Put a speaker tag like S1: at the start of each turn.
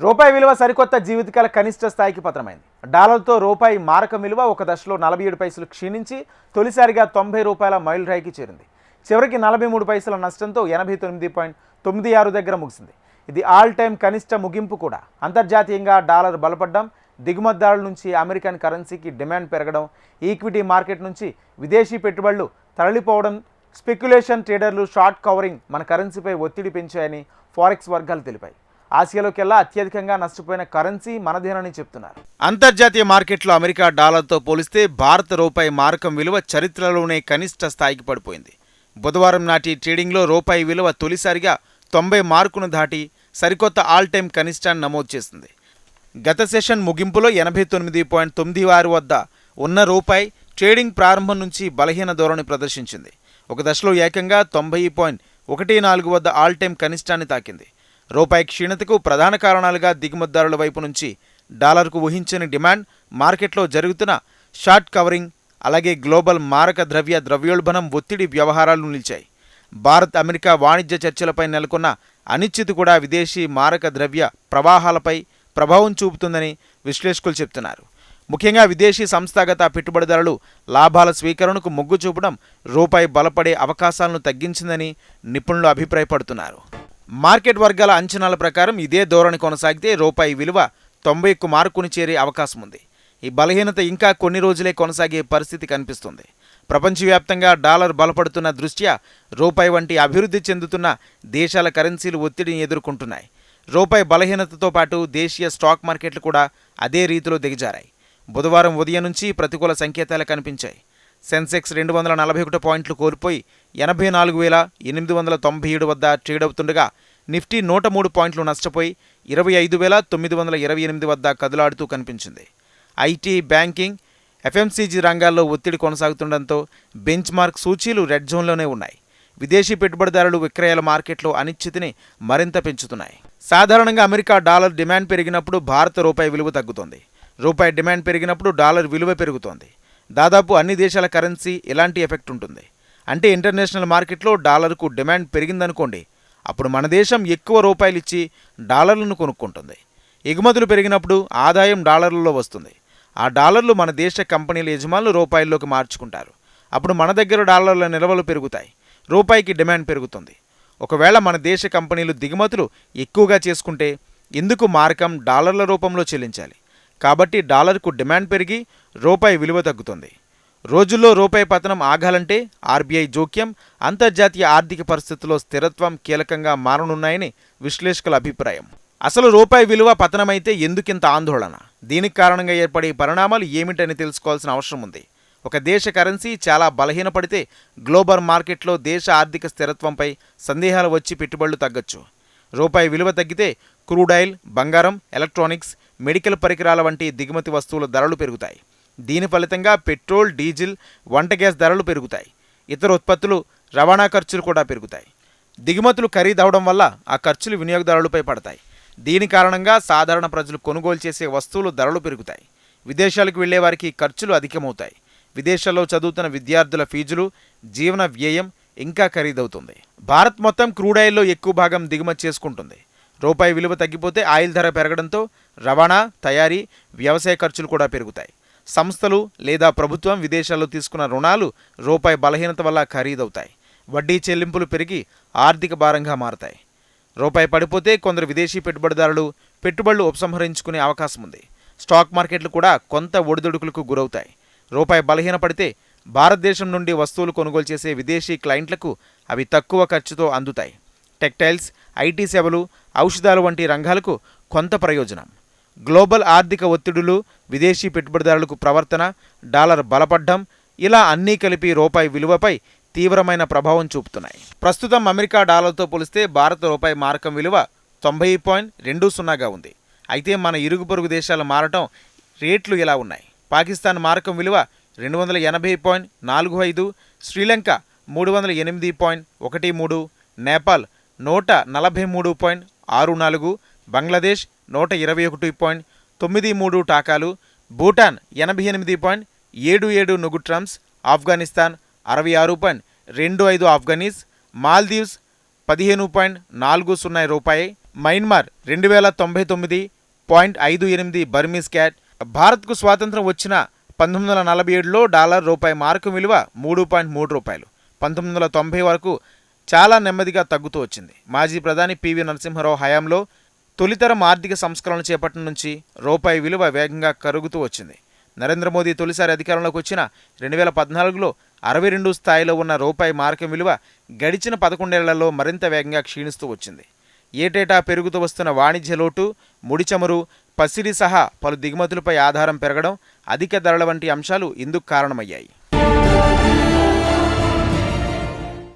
S1: రూపాయి విలువ సరికొత్త జీవితకాల కనిష్ట స్థాయికి పత్రమైంది డాలర్తో రూపాయి మారక విలువ ఒక దశలో నలభై ఏడు పైసలు క్షీణించి తొలిసారిగా తొంభై రూపాయల మైల్ రాయికి చేరింది. చివరికి నలభై మూడు పైసల నష్టంతో ఎనభై తొమ్మిది పాయింట్ తొమ్మిది ఆరు దగ్గర ముగిసింది. ఇది ఆల్ టైమ్ కనిష్ట ముగింపు కూడా. అంతర్జాతీయంగా డాలర్ బలపడ్డం దిగుమతిదారుల నుంచి అమెరికన్ కరెన్సీకి డిమాండ్ పెరగడం ఈక్విటీ మార్కెట్ నుంచి విదేశీ పెట్టుబడులు తరలిపోవడం స్పెక్యులేషన్ ట్రేడర్లు షార్ట్ కవరింగ్ మన కరెన్సీపై ఒత్తిడి పెంచాయని ఫారెక్స్ వర్గాలు తెలిపాయి. ఆసియాలోకెల్లా అత్యధికంగా నష్టపోయిన కరెన్సీ మనదేనని చెప్తున్నారు. అంతర్జాతీయ మార్కెట్లో అమెరికా డాలర్తో పోలిస్తే భారత రూపాయి మారకం విలువ చరిత్రలోనే కనిష్ట స్థాయికి పడిపోయింది. బుధవారం నాటి ట్రేడింగ్లో రూపాయి విలువ తొలిసారిగా తొంభై మార్కును దాటి సరికొత్త ఆల్ టైమ్ కనిష్టాన్ని నమోదు చేసింది. గత సెషన్ ముగింపులో ఎనభై తొమ్మిది పాయింట్ తొమ్మిది ఆరు వద్ద ఉన్న రూపాయి ట్రేడింగ్ ప్రారంభం నుంచి బలహీన ధోరణి ప్రదర్శించింది. ఒక దశలో ఏకంగా తొంభై పాయింట్ ఒకటి నాలుగు వద్ద ఆల్ టైమ్ కనిష్టాన్ని తాకింది. రూపాయి క్షీణతకు ప్రధాన కారణాలుగా దిగుమతిదారుల వైపు నుంచి డాలర్కు ఊహించని డిమాండ్ మార్కెట్లో జరుగుతున్న షార్ట్ కవరింగ్ అలాగే గ్లోబల్ మారక ద్రవ్య ద్రవ్యోల్బణం ఒత్తిడి వ్యవహారాలు నిలిచాయి. భారత్ అమెరికా వాణిజ్య చర్చలపై నెలకొన్న అనిశ్చితి కూడా విదేశీ మారక ద్రవ్య ప్రవాహాలపై ప్రభావం చూపుతుందని విశ్లేషకులు చెప్తున్నారు. ముఖ్యంగా విదేశీ సంస్థాగత పెట్టుబడిదారులు లాభాల స్వీకరణకు మొగ్గు చూపడం రూపాయి బలపడే అవకాశాలను తగ్గించిందని నిపుణులు అభిప్రాయపడుతున్నారు. మార్కెట్ వర్గాల అంచనాల ప్రకారం ఇదే ధోరణి కొనసాగితే రూపాయి విలువ తొంభైకు మార్కుని చేరే అవకాశం ఉంది. ఈ బలహీనత ఇంకా కొన్ని రోజులే కొనసాగే పరిస్థితి కనిపిస్తుంది. ప్రపంచవ్యాప్తంగా డాలర్ బలపడుతున్న దృష్ట్యా రూపాయి వంటి అభివృద్ధి చెందుతున్న దేశాల కరెన్సీలు ఒత్తిడిని ఎదుర్కొంటున్నాయి. రూపాయి బలహీనతతో పాటు దేశీయ స్టాక్ మార్కెట్లు కూడా అదే రీతిలో దిగజారాయి. బుధవారం ఉదయం నుంచి ప్రతికూల సంకేతాలు కనిపించాయి. సెన్సెక్స్ రెండు వందల నలభై ఒకటి పాయింట్లు కోల్పోయి ఎనభై నాలుగు వేల ఎనిమిది వందల తొంభై ఏడు వద్ద ట్రేడ్ అవుతుండగా నిఫ్టీ నూట మూడు పాయింట్లు నష్టపోయి ఇరవై ఐదు వేల తొమ్మిది వందల ఇరవై ఎనిమిది వద్ద కదులాడుతూ కనిపించింది. ఐటీ బ్యాంకింగ్ ఎఫ్ఎంసీజీ రంగాల్లో ఒత్తిడి కొనసాగుతుండటంతో బెంచ్ మార్క్ సూచీలు రెడ్ జోన్లోనే ఉన్నాయి. విదేశీ పెట్టుబడిదారులు విక్రయాల మార్కెట్లో అనిశ్చితిని మరింత పెంచుతున్నాయి. సాధారణంగా అమెరికా డాలర్ డిమాండ్ పెరిగినప్పుడు భారత రూపాయి విలువ తగ్గుతోంది. రూపాయి డిమాండ్ పెరిగినప్పుడు డాలర్ విలువ పెరుగుతోంది. దాదాపు అన్ని దేశాల కరెన్సీ ఇలాంటి ఎఫెక్ట్ ఉంటుంది? అంటే ఇంటర్నేషనల్ మార్కెట్లో డాలర్కు డిమాండ్ పెరిగిందనుకోండి అప్పుడు మన దేశం ఎక్కువ రూపాయలు ఇచ్చి డాలర్లను కొనుక్కుంటుంది. ఎగుమతులు పెరిగినప్పుడు ఆదాయం డాలర్లలో వస్తుంది. ఆ డాలర్లు మన దేశ కంపెనీల యజమానులు రూపాయల్లోకి మార్చుకుంటారు. అప్పుడు మన దగ్గర డాలర్ల నిల్వలు పెరుగుతాయి. రూపాయికి డిమాండ్ పెరుగుతుంది. ఒకవేళ మన దేశ కంపెనీలు దిగుమతులు ఎక్కువగా చేసుకుంటే ఎందుకు మార్కం డాలర్ల రూపంలో చెల్లించాలి? కాబట్టి డాలర్కు డిమాండ్ పెరిగి రూపాయి విలువ తగ్గుతుంది. రోజుల్లో రూపాయి పతనం ఆగాలంటే ఆర్బీఐ జోక్యం అంతర్జాతీయ ఆర్థిక పరిస్థితుల్లో స్థిరత్వం కీలకంగా మారనున్నాయని విశ్లేషకుల అభిప్రాయం. అసలు రూపాయి విలువ పతనమైతే ఎందుకింత ఆందోళన? దీనికి కారణంగా ఏర్పడే పరిణామాలు ఏమిటని తెలుసుకోవాల్సిన అవసరం ఉంది. ఒక దేశ కరెన్సీ చాలా బలహీనపడితే గ్లోబల్ మార్కెట్లో దేశ ఆర్థిక స్థిరత్వంపై సందేహాలు వచ్చి పెట్టుబడులు తగ్గొచ్చు. రూపాయి విలువ తగ్గితే క్రూడ్ ఆయిల్ బంగారం ఎలక్ట్రానిక్స్ మెడికల్ పరికరాల వంటి దిగుమతి వస్తువుల ధరలు పెరుగుతాయి. దీని ఫలితంగా పెట్రోల్ డీజిల్ వంట గ్యాస్ ధరలు పెరుగుతాయి. ఇతర ఉత్పత్తులు రవాణా ఖర్చులు కూడా పెరుగుతాయి. దిగుమతులు ఖరీదవడం వల్ల ఆ ఖర్చులు వినియోగదారులపై పడతాయి. దీని కారణంగా సాధారణ ప్రజలు కొనుగోలు చేసే వస్తువులు ధరలు పెరుగుతాయి. విదేశాలకు వెళ్ళే వారికి ఖర్చులు అధికమవుతాయి. విదేశాల్లో చదువుతున్న విద్యార్థుల ఫీజులు జీవన వ్యయం ఇంకా ఖరీదవుతుంది. భారత్ మొత్తం క్రూడాయిల్లో ఎక్కువ భాగం దిగుమతి చేసుకుంటుంది. రూపాయి విలువ తగ్గిపోతే ఆయిల్ ధర పెరగడంతో రవాణా తయారీ వ్యవసాయ ఖర్చులు కూడా పెరుగుతాయి. సంస్థలు లేదా ప్రభుత్వం విదేశాల్లో తీసుకున్న రుణాలు రూపాయి బలహీనత వల్ల ఖరీదవుతాయి. వడ్డీ చెల్లింపులు పెరిగి ఆర్థిక భారంగా మారతాయి. రూపాయి పడిపోతే కొందరు విదేశీ పెట్టుబడిదారులు పెట్టుబడులు ఉపసంహరించుకునే అవకాశం ఉంది స్టాక్ మార్కెట్లు కూడా కొంత ఒడిదుడుకులకు గురవుతాయి. రూపాయి బలహీనపడితే భారతదేశం నుండి వస్తువులు కొనుగోలు చేసే విదేశీ క్లయింట్లకు అవి తక్కువ ఖర్చుతో అందుతాయి. టెక్టైల్స్ ఐటీ సేవలు ఔషధాలు వంటి రంగాలకు కొంత ప్రయోజనం. గ్లోబల్ ఆర్థిక ఒత్తిడులు విదేశీ పెట్టుబడిదారులకు ప్రవర్తన డాలర్ బలపడ్డం ఇలా అన్నీ కలిపి రూపాయి విలువపై తీవ్రమైన ప్రభావం చూపుతున్నాయి. ప్రస్తుతం అమెరికా డాలర్తో పోలిస్తే భారత రూపాయి మారకం విలువ తొంభై పాయింట్ రెండు సున్నాగా ఉంది. అయితే మన ఇరుగు పొరుగు దేశాలు మారటం రేట్లు ఇలా ఉన్నాయి? పాకిస్తాన్ మారకం విలువ రెండు వందల ఎనభై పాయింట్ నాలుగు ఐదు శ్రీలంక మూడు వందల ఎనిమిది పాయింట్ ఒకటి మూడు నేపాల్ నూట నలభై మూడు పాయింట్ ఆరు నాలుగు బంగ్లాదేశ్ నూట ఇరవై ఒకటి పాయింట్ తొమ్మిది మూడు టాకాలు భూటాన్ ఎనభై ఎనిమిది పాయింట్ ఏడు ఏడు నుగుట్రమ్స్ ఆఫ్ఘనిస్తాన్ అరవై ఆరు పాయింట్ రెండు ఐదు ఆఫ్ఘనీస్ మాల్దీవ్స్ పదిహేను పాయింట్ నాలుగు సున్నా రూపాయి మయన్మార్ రెండు వేల తొంభై తొమ్మిది పాయింట్ ఐదు ఎనిమిది బర్మీస్ క్యాట్ భారత్కు స్వాతంత్రం వచ్చిన పంతొమ్మిది వందల నలభై ఏడులో డాలర్ రూపాయి మార్కు విలువ మూడు పాయింట్ మూడు రూపాయలు పంతొమ్మిది వందల తొంభై వరకు చాలా నెమ్మదిగా తగ్గుతూ వచ్చింది. మాజీ ప్రధాని పివి నరసింహారావు హయాంలో తొలితరం ఆర్థిక సంస్కరణలు చేపట్టడం నుంచి రూపాయి విలువ వేగంగా కరుగుతూ వచ్చింది. నరేంద్ర మోదీ తొలిసారి అధికారంలోకి వచ్చిన రెండు వేల పద్నాలుగులో అరవై రెండు స్థాయిలో ఉన్న రూపాయి మార్కం విలువ గడిచిన పదకొండేళ్ళలో మరింత వేగంగా క్షీణిస్తూ వచ్చింది. ఏటేటా పెరుగుతూ వస్తున్న వాణిజ్య లోటు ముడిచమురు పసిడి సహా పలు దిగుమతులపై ఆధారం పెరగడం అధిక ధరల వంటి అంశాలు ఇందుకు కారణమయ్యాయి.